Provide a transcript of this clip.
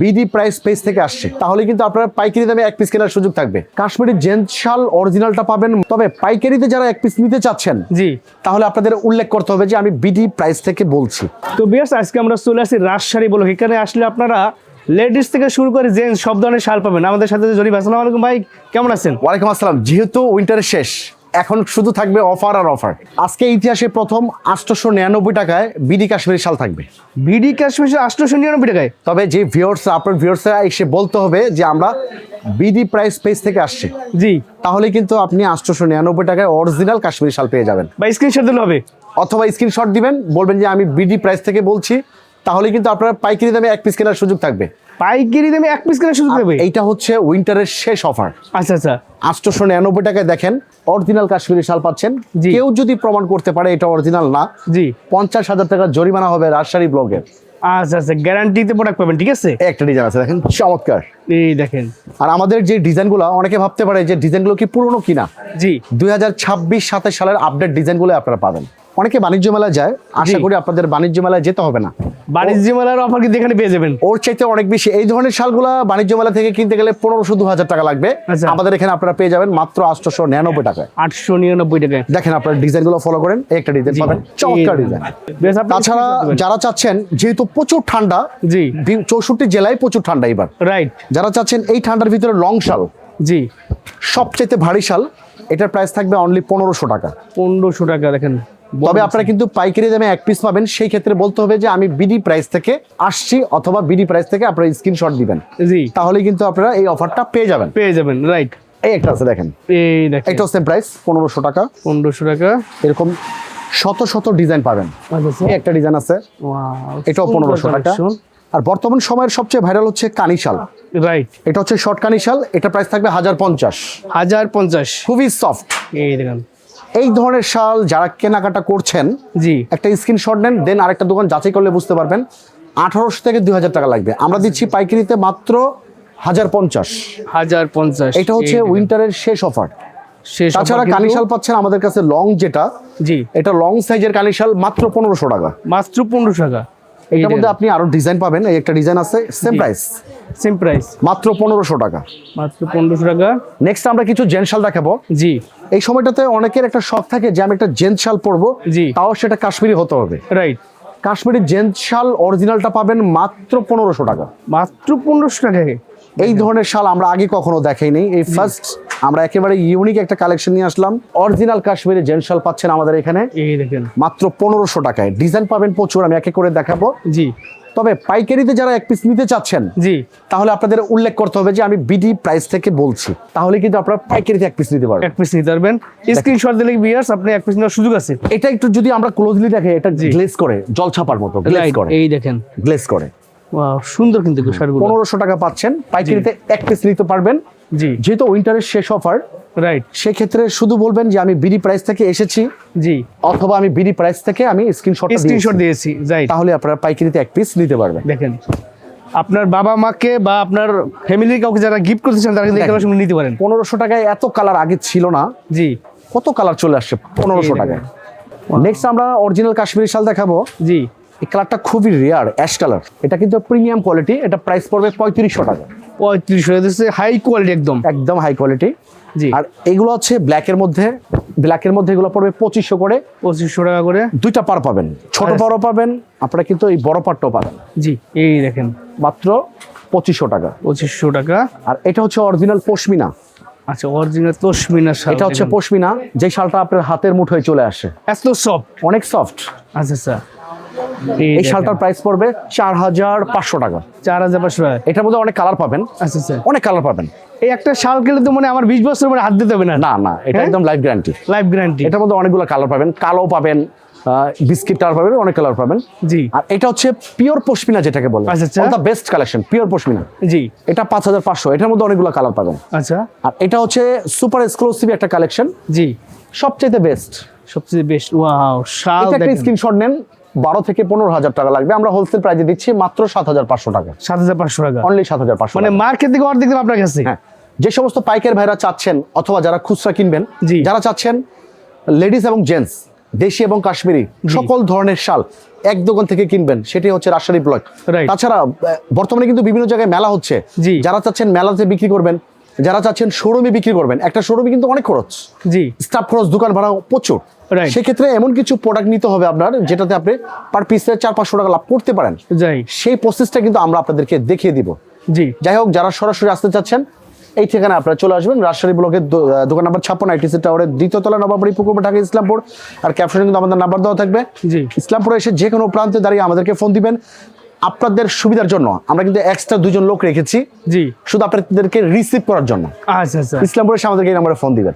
BD price page থেকে আসছে। তাহলে কিন্তু আপনার পাইকারি দামে এক পিস কেনার সুযোগ থাকবে। কাশ্মীরি জেন্ট শাল অরিজিনালটা পাবেন। তবে পাইকারিতে যারা এক পিস নিতে চাচ্ছেন জি। তাহলে আপনাদের উল্লেখ করতে হবে যে আমি বিডি প্রাইস থেকে বলছি। তো বিয়ার্স আজকে আমরা চলে আসি রাজশাহী বলো এখানে আসলে আপনারা লেডিস থেকে শুরু করে জেন্টস সব ধরনের শাল পাবেন। আমাদের সাথে জরিফ আসসালামু আলাইকুম ভাই কেমন আছেন? ওয়ালাইকুম আসসালাম। যেহেতু উইন্টারের শেষ এখন শুধু থাকবে অফার আর অফার। আজকে ইতিহাসে প্রথম আটশোশো নিরানব্বই টাকায় বিডি কাশ্মীরি শাল থাকবে। বিডি কাশ্মীর আটশোশো নিরানব্বই টাকায়? তবে যে ভিউয়ার্স আপনার ভিউয়ার্সরা এসে বলতে হবে যে আমরা বিডি প্রাইস পেজ থেকে আসছে। জি। তাহলে কিন্তু আপনি আটশোশো নিরানব্বই টাকায় অরিজিনাল কাশ্মীরি শাল পেয়ে যাবেন। বা স্ক্রিনশট দিলে হবে। অথবা স্ক্রিনশট দিবেন বলবেন যে আমি বিডি প্রাইস থেকে বলছি। তাহলে কিন্তু আপনার পাইকারি দামে এক পিস কেনার সুযোগ থাকবে। পাইকারি দামে এক পিস কেনার সুযোগ থাকবে? এইটা হচ্ছে উইন্টারের শেষ অফার আচ্ছা আচ্ছা। আটশোশো নিরানব্বই টাকায় দেখেন অরিজিনাল কাশ্মীরি শাল পাচ্ছেন। কেউ যদি প্রমাণ করতে পারে এটা অরিজিনাল না জি। পঞ্চাশ হাজার টাকা জরিমানা হবে রাজশাহী ব্লগের আচ্ছা আচ্ছা গ্যারান্টিতে প্রোডাক্ট পাবেন ঠিক আছে? একটা ডিজাইন আছে দেখেন চমৎকার। এই দেখেন। আর আমাদের যে ডিজাইনগুলো অনেকে ভাবতে পারে যে ডিজাইনগুলো কি পুরনো কিনা। জি। দুই হাজার ছাব্বিশ সালের আপডেট ডিজাইনগুলো আপনারা পাবেন। অনেকে বাণিজ্য মেলায় যায় আশা করি আপনাদের বাণিজ্য মেলায় যেতে হবে না। বাণিজ্য মেলার অফার কিন্তু এখানে পেয়ে যাবেন। ওর চাইতে অনেক বেশি। এই ধরনের শালগুলা বাণিজ্য মেলা থেকে কিনতে গেলে পনেরোশো দু হাজার টাকা লাগবে। আচ্ছা। আমাদের এখানে আপনারা পেয়ে যাবেন মাত্র আটশোশো নিরানব্বই টাকায়। আটশো নিরানব্বই টাকায়। দেখেন আপনার ডিজাইনগুলো ফলো করেন একটা ডিজাইন পাবেন। চমৎকার ডিজাইন তাছাড়া যারা চাচ্ছেন যেহেতু প্রচুর ঠান্ডা জি। চৌষট্টি জেলায় প্রচুর ঠান্ডা এবার রাইট যারা চাচ্ছেন এই ঠান্ডার ভিতরে লং শাল জি। সবচেয়ে ভারী শাল এটার প্রাইস থাকবে অনলি পনেরোশো টাকা। পনেরোশো টাকা দেখেন। তবে আপনারা কিন্তু পাইকারি দামে এক পিস পাবেন। সেই ক্ষেত্রে বলতে হবে যে আমি বিডি প্রাইস থেকে আসছি অথবা বিডি প্রাইস থেকে আপনারা স্ক্রিনশট দিবেন। জি। তাহলে কিন্তু আপনারা এই অফারটা পেয়ে যাবেন। পেয়ে যাবেন রাইট এই একটা আছে দেখেন। এই দেখেন। এটা হচ্ছে প্রাইস পনেরোশো টাকা। পনেরোশো টাকা। এরকম শত শত ডিজাইন পাবেন। আচ্ছা, এই একটা ডিজাইন আছে। এটাও পনেরোশো টাকা। আর বর্তমান সময়ের সবচেয়ে ভাইরাল হচ্ছে কানিশাল। রাইট এটা হচ্ছে শর্ট কানিশাল এটা প্রাইস থাকবে হাজার পঞ্চাশ। হাজার পঞ্চাশ। খুবই সফট এই দেখেন। এই ধরনের শাল যারা কেনাকাটা করছেন জি। একটা স্ক্রিনশট নেন দেন আরেকটা দোকান যাচাই করলে বুঝতে পারবেন। আঠারোশো থেকে দুই হাজার টাকা লাগবে। আমরা দিচ্ছি পাইকারিতে মাত্র হাজার পঞ্চাশ। হাজার পঞ্চাশ এটা হচ্ছে উইন্টারের শেষ অফার শেষ তাছাড়া কালিশাল কানিশাল পাচ্ছেন আমাদের কাছে লং যেটা। জি। এটা লং সাইজের কালিশাল মাত্র পনেরোশো টাকা। মাত্র পনেরোশো টাকা। এটার মধ্যে আপনি আরও ডিজাইন পাবেন। এই একটা ডিজাইন আছে সেম প্রাইস সেম প্রাইস মাত্র পনেরোশো টাকা। মাত্র পনেরোশো টাকা। নেক্সট আমরা কিছু জেন্ট শাল দেখাবো। জি। এই সময়টাতে অনেকের একটা শখ থাকে যে আমি একটা জেন্ট শাল পরবো। জি। তাও সেটা কাশ্মীরি হতে হবে। রাইট কাশ্মীরি জেন্ট শাল অরিজিনালটা পাবেন মাত্র পনেরোশো টাকা। মাত্র পনেরোশো টাকায়। এই ধরনের শাল আমরা আগে কখনো দেখাইনি। এই ফার্স্ট আমরা একেবারে ইউনিক একটা কালেকশন নিয়ে আসলাম। অরিজিনাল কাশ্মীরি জেন্ট পাচ্ছেন আমাদের এখানে। এই দেখেন। মাত্র পনেরোশো টাকায়। ডিজাইন পাবেন প্রচুর আমি একে করে দেখাবো। জি। তবে পাইকারিতে যারা এক পিস নিতে চাচ্ছেন জি। তাহলে আপনাদের উল্লেখ করতে হবে যে আমি বিডি প্রাইস থেকে বলছি। তাহলে কিন্তু আপনারা পাইকারিতে এক পিস নিতে পারবেন। এক পিস নিতে পারবেন। স্ক্রিনশট দিলে বিয়ার্স আপনি এক পিস নেওয়ার সুযোগ আছে? এটা একটু যদি আমরা ক্লোজলি দেখে এটা। গ্লেজ করে জল ছাপার মতো গ্লেজ করে। এই দেখেন। গ্লেজ করে। সুন্দর কিন্তু শাড়িগুলো পনেরোশো টাকা পাচ্ছেন। পাইকারিতে এক পিস নিতে পারবেন। জি। যেহেতু উইন্টারের শেষ অফার রাইট সেক্ষেত্রে শুধু বলবেন যে আমি বিডি প্রাইস থেকে এসেছি। জি। অথবা আমি বিডি প্রাইস থেকে আমি স্ক্রিনশট স্ক্রিনশট দিয়েছি রাইট তাহলে আপনারা পাইকারিতে এক পিস নিতে পারবেন। দেখেন আপনার বাবা মাকে বা আপনার ফ্যামিলির কাউকে যারা গিফট করতে চান তারা কিন্তু। নিতে পারেন। পনেরোশো টাকায় এত কালার আগে ছিল না। জি। কত কালার চলে আসছে পনেরোশো টাকায়? নেক্সট আমরা অরিজিনাল কাশ্মীরি শাল দেখাবো। জি। এই কালারটা খুবই রেয়ার অ্যাশ কালার এটা কিন্তু প্রিমিয়াম কোয়ালিটি এটা প্রাইস পড়বে পঁয়ত্রিশশো টাকা। পঁয়ত্রিশশো হাই কোয়ালিটি একদম। একদম হাই কোয়ালিটি জি। আর এগুলো হচ্ছে ব্ল্যাকের মধ্যে ব্ল্যাকের মধ্যে এগুলো পড়বে পঁচিশশো করে। পঁচিশশো টাকা করে। দুইটা পার পাবেন। ছোট। পারও পাবেন আপনারা কিন্তু এই বড় পারটাও পাবেন। জি এই দেখেন। মাত্র পঁচিশশো টাকা। পঁচিশশো টাকা। আর এটা হচ্ছে অরিজিনাল পশমিনা। আচ্ছা অরিজিনাল তসমিনা শাল এটা হচ্ছে পশমিনা যে শালটা আপনার হাতের মুঠোয় চলে আসে। এত সফট অনেক সফট আচ্ছা আচ্ছা। এই শালটার প্রাইস পড়বে চার হাজার পাঁচশো টাকা। চার হাজার পাঁচশো টাকা। এটার মধ্যে অনেক কালার পাবেন। আচ্ছা আচ্ছা। অনেক কালার পাবেন। এই একটা শাল কিনলে তো মানে আমার বিশ বছর মানে হাত দিতে হবে না? না না এটা হ্যাঁ? একদম লাইফ গ্যারান্টি লাইফ গ্যারান্টি এটার মধ্যে অনেকগুলো কালার পাবেন। কালো পাবেন বিস্কিট কালার পাবেন অনেক কালার পাবেন। জি। আর এটা হচ্ছে পিওর পশমিনা যেটাকে বলে। আচ্ছা। The best collection pure pashmina. জি। এটা পাঁচ হাজার পাঁচশো এটার মধ্যে অনেকগুলো কালার পাবেন। আচ্ছা। আর এটা হচ্ছে সুপার এক্সক্লুসিভ একটা কালেকশন জি। সবচেয়ে বেস্ট সবচেয়ে বেস্ট ওয়াও শাল এটা একটা স্ক্রিনশট নেন। বারো থেকে পনেরো হাজার টাকা লাগবে। আমরা হোলসেল প্রাইজে দিচ্ছি মাত্র সাত হাজার পাঁচশো টাকা। সাত হাজার পাঁচশো টাকা। অনলি সাত হাজার পাঁচশো মানে মার্কেট থেকে অর্ধেক দাম আপনার কাছে? হ্যাঁ। যে সমস্ত পাইকার ভাইরা চাচ্ছেন অথবা যারা খুচরা কিনবেন জি। যারা চাচ্ছেন লেডিস এবং জেন্টস দেশি এবং কাশ্মীরি সকল ধরনের শাল এক দোকান থেকে কিনবেন সেটি হচ্ছে রাজশাহী ব্লক তাছাড়া বর্তমানে কিন্তু বিভিন্ন জায়গায় মেলা হচ্ছে। যারা চাচ্ছেন মেলাতে বিক্রি করবেন যারা চাচ্ছেন শোরুমে বিক্রি করবেন একটা শোরুমে কিন্তু অনেক খরচ। জি। স্টাফ খরচ দোকান ভাড়া প্রচুর. সেক্ষেত্রে এমন কিছু প্রোডাক্ট নিতে হবে আপনার যেটাতে আপনি পার পিসে চার পাঁচশো টাকা লাভ করতে পারেন। যাই। সেই প্রসেসটা কিন্তু আমরা আপনাদেরকে দেখিয়ে দিব। জি। যাই হোক যারা সরাসরি আসতে চাচ্ছেন এই ঠিকানা আপনারা চলে আসবেন। রাজশাহী ব্লকের দোকান নাম্বার ছাপ্পান্ন আইটিসি টাওয়ারের দ্বিতীয় তলা নবাবড়ি পুকুর ঢাকা ইসলামপুর। আর ক্যাপশনে কিন্তু আমাদের নাম্বার দেওয়া থাকবে। জি। ইসলামপুরে এসে যে কোনো প্রান্তে দাঁড়িয়ে আমাদেরকে ফোন দিবেন। আপনাদের সুবিধার জন্য আমরা কিন্তু এক্সট্রা দুজন লোক রেখেছি। জি। শুধু আপনাদেরকে রিসিভ করার জন্য। আচ্ছা আচ্ছা। ইসলামপুরে এসে আমাদেরকে এই নাম্বারে ফোন দিবেন।